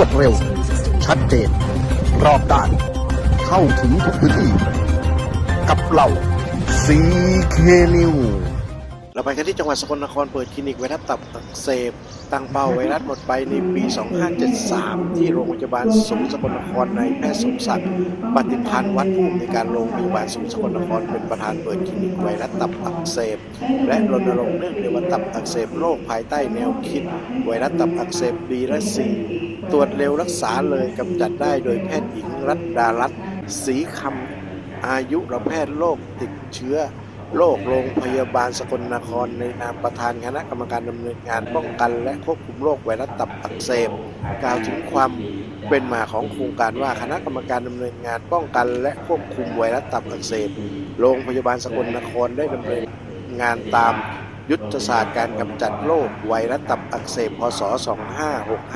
วดเร็ว ชัดเจน รอบด้าน เข้าถึงทุกพื้นที่ กับเราซีเคนิวเราไปกันที่จังหวัดสกลนครเปิดคลินิกไวรัสตับอักเสบตั้งเป้าไวรัสหมดไปในปี 2573 ที่โรงพยาบาลศูนย์สกลนครในแพทย์สมศักดิ์ปฏิพันธ์วัดผู้อำนการโรงพยาบาลศูนย์สกลนครเป็นประธานเปิดคลินิกไวรัสตับอักเสบและรณรงค์เรื่องเกี่ยวกับตับอักเสบโรคภายใต้แนวคิด ไวรัสตับอักเสบบีและซี ตรวจเร็วรักษาเลยกำจัดได้โดยแพทย์หญิงรัตดารัตศรีคำอายุรแพทย์โรคติดเชื้อโรคโรงพยาบาลสกลนครในนามประธานคณะกรรมการดำเนินงานป้องกันและควบคุมโรคไวรัสตับอักเสบกล่าวถึงความเป็นมาของโครงการว่าคณะกรรมการดำเนินงานป้องกันและควบคุมไวรัสตับอักเสบโรงพยาบาลสกลนครได้ดำเนินงานตาม ยุทธศาสตร์การกำจัดโรคไวรัสตับอักเสบพศ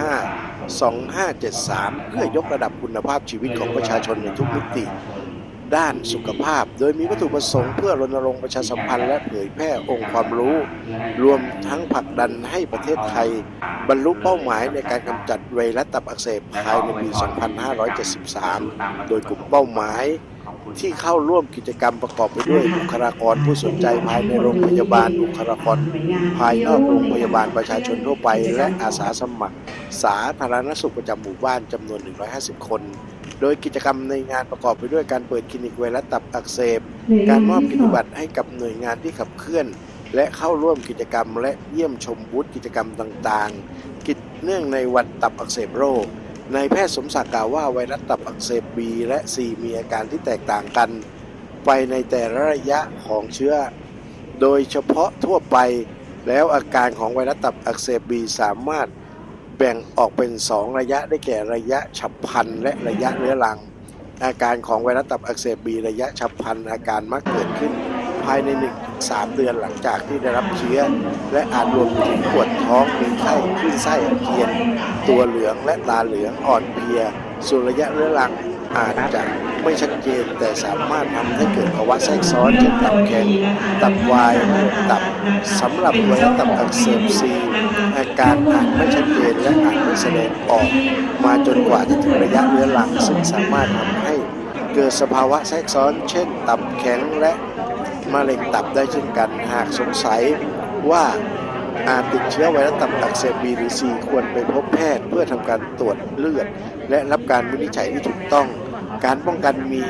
2565 2573 เพื่อยกระดับคุณภาพชีวิตของประชาชนในทุกมิติ ด้านสุขภาพ โดยมีวัตถุประสงค์เพื่อรณรงค์ประชาสัมพันธ์และเผยแพร่องค์ความรู้ รวมทั้งผลักดันให้ประเทศไทย บรรลุเป้าหมายในการกำจัดไวรัสตับอักเสบภายในปี 2573 โดยกลุ่มเป้าหมาย ที่เข้าร่วมกิจกรรมประกอบไปด้วยบุคลากรผู้สนใจภายในโรงพยาบาลบุคลากรภายนอกโรงพยาบาลประชาชนทั่วไป และอาสาสมัคร สาธารณสุขประจำหมู่บ้านจำนวน 150 คน โดยกิจกรรมในงานประกอบไปด้วยการเปิดคลินิกไวรัสตับอักเสบ การมอบกิจนิบัตรให้กับหน่วยงานที่ขับเคลื่อน และเข้าร่วมกิจกรรม และเยี่ยมชมบูธกิจกรรมต่างๆ กิจเนื่องในวันตับอักเสบโรค นายแพทย์สมศักดิ์กล่าวว่าไวรัสตับอักเสบ B และ C มีอาการที่แตกต่างกัน ไปในแต่ละระยะของเชื้อ โดยเฉพาะทั่วไปแล้วอาการของไวรัสตับอักเสบ B สามารถแบ่งออกเป็น 2 ระยะได้แก่ระยะฉับพลันและระยะเรื้อรัง อาการของไวรัสตับอักเสบบีระยะฉับพลันอาการมักเกิดขึ้น ภายใน 3 เดือนหลังจากที่ได้รับเชื้อ และอาจรวมถึงปวดท้องมีไข้คลื่นไส้อาเจียน ตัวเหลืองและตาเหลืองอ่อนเพลียส่วนระยะเรื้อรังอาจจะไม่ชัดเจนแต่สามารถทำให้เกิดภาวะแทรกซ้อนเช่นตับแข็งตับวายตับสำหรับไวรัสตับอักเสบซีอาการอาจไม่ชัดเจนและอาจไม่แสดงออก มาจนกว่าจะถึงระยะเรื้อรังซึ่งสามารถทำให้เกิดสภาวะแทรกซ้อน เช่น ตับแข็งและ มะเร็งตับได้เช่นกัน หากสงสัยว่าอาจติดเชื้อไวรัสตับอักเสบบีหรือซีควรไปพบแพทย์เพื่อทำการตรวจเลือด และรับการวินิจฉัยที่ถูกต้อง การป้องกันมี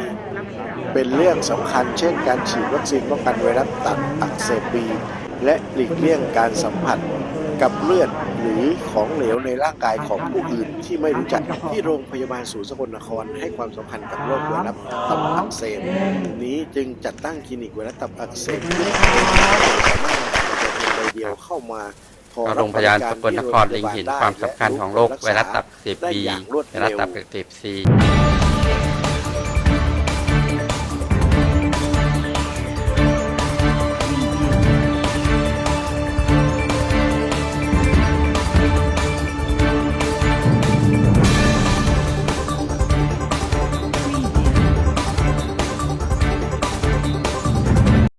เป็นเรื่องสำคัญ เช่น การฉีดวัคซีนป้องกันไวรัสตับอักเสบบีและหลีกเลี่ยงการสัมผัส กับเลือดหรือของเหลวในร่างกายของผู้อื่นที่ไม่รู้จักที่โรงพยาบาลศูนย์สกลนครให้ความสำคัญกับโรคไวรัสตับอักเสบนี้จึงจัดตั้งคลินิกไวรัสตับอักเสบเพื่อให้สามารถนำประชาชนรายเดียวเข้ามาขอโรงพยาบาลสกลนครเล็งเห็นความสำคัญของโรคไวรัสตับอักเสบบีไวรัสตับอักเสบซี